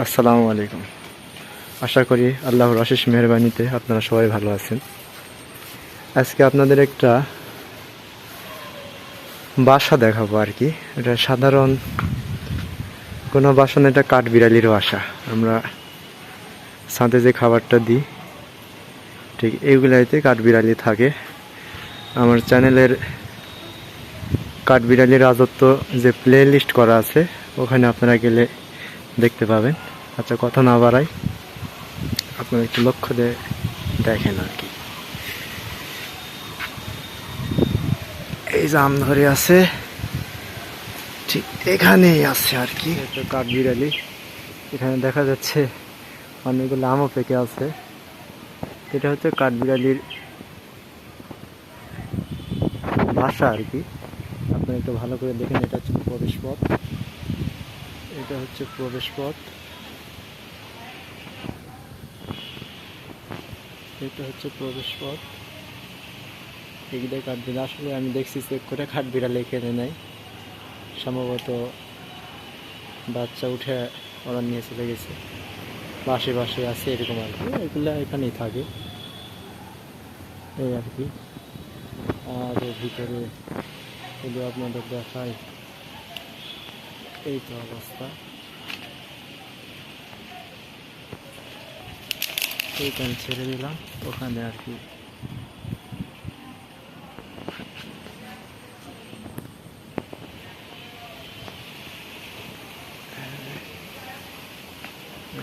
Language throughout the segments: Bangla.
আসসালামু আলাইকুম। আশা করি আল্লাহর অশেষ মেহরবানিতে আপনারা সবাই ভালো আছেন। আজকে আপনাদের একটা বাসা দেখাবো আর কি। এটা সাধারণ কোনো বাসা এটা কাঠবিড়ালির বাসা। আমরা সাথে যে খাবারটা দিই, ঠিক এইগুলাইতে কাঠবিড়ালি থাকে। আমার চ্যানেলের কাঠবিড়ালির রাজত্ব যে প্লে লিস্ট করা আছে, ওখানে আপনারা গেলে দেখতে পাবেন। আচ্ছা কথা না বাড়াই আপনারা একটু লক্ষ্য দিয়ে দেখেন আর কি। এই যে আম ধরে আছে, ঠিক এখানেই আছে আর কি। কাঠবিড়ালি এখানে দেখা যাচ্ছে অনেকগুলো আমও পেকে আছে। এটা হচ্ছে কাঠবিড়ালির বাসা আর কি। আপনারা একটু ভালো করে দেখেন এটা হচ্ছে প্রবেশ পথ এটা হচ্ছে প্রবেশ পথ। এটা হচ্ছে প্রবেশ পথ। এগুলো কাঠবিড়াল, আসলে আমি দেখছি চেক করে কাঠবিড়াল এখানে নেয় সম্ভবত বাচ্চা উঠে ওরা নিয়ে চলে গেছে। পাশে পাশে আছে এরকম আর কি, এগুলো এখানেই থাকে। এই আর কি। আর ভিতরে এগুলো আপনাদের দেখায় এই তো অবস্থা। এইখানে ছেড়ে দিলাম, ওখানে আর কি।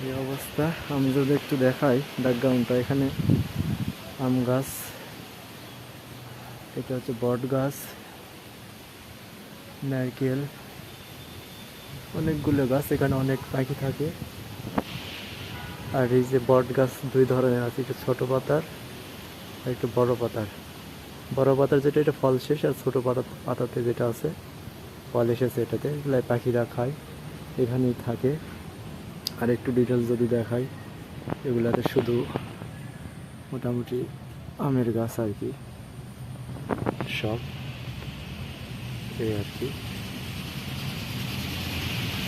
এই অবস্থা, আমি যদি একটু দেখাই ব্যাকগ্রাউন্ডটা এখানে আম গাছ, এটা হচ্ছে বট গাছ, নারকেল অনেকগুলো গাছ, এখানে অনেক পাখি থাকে। আর এই যে বট গাছ দুই ধরনের আছে, একটা ছোটো পাতার আর একটা বড় পাতার। বড় পাতার যেটা, এটা ফল শেষ, আর ছোটো পাতা, পাতাতে যেটা আছে, ফল এসেছে এটাতে, এগুলো পাখিরা খায়, এখানেই থাকে। আর একটু ডিটেলস যদি দেখাই, এগুলাতে শুধু মোটামুটি আমের গাছ আর কি, সব। এই আর কি।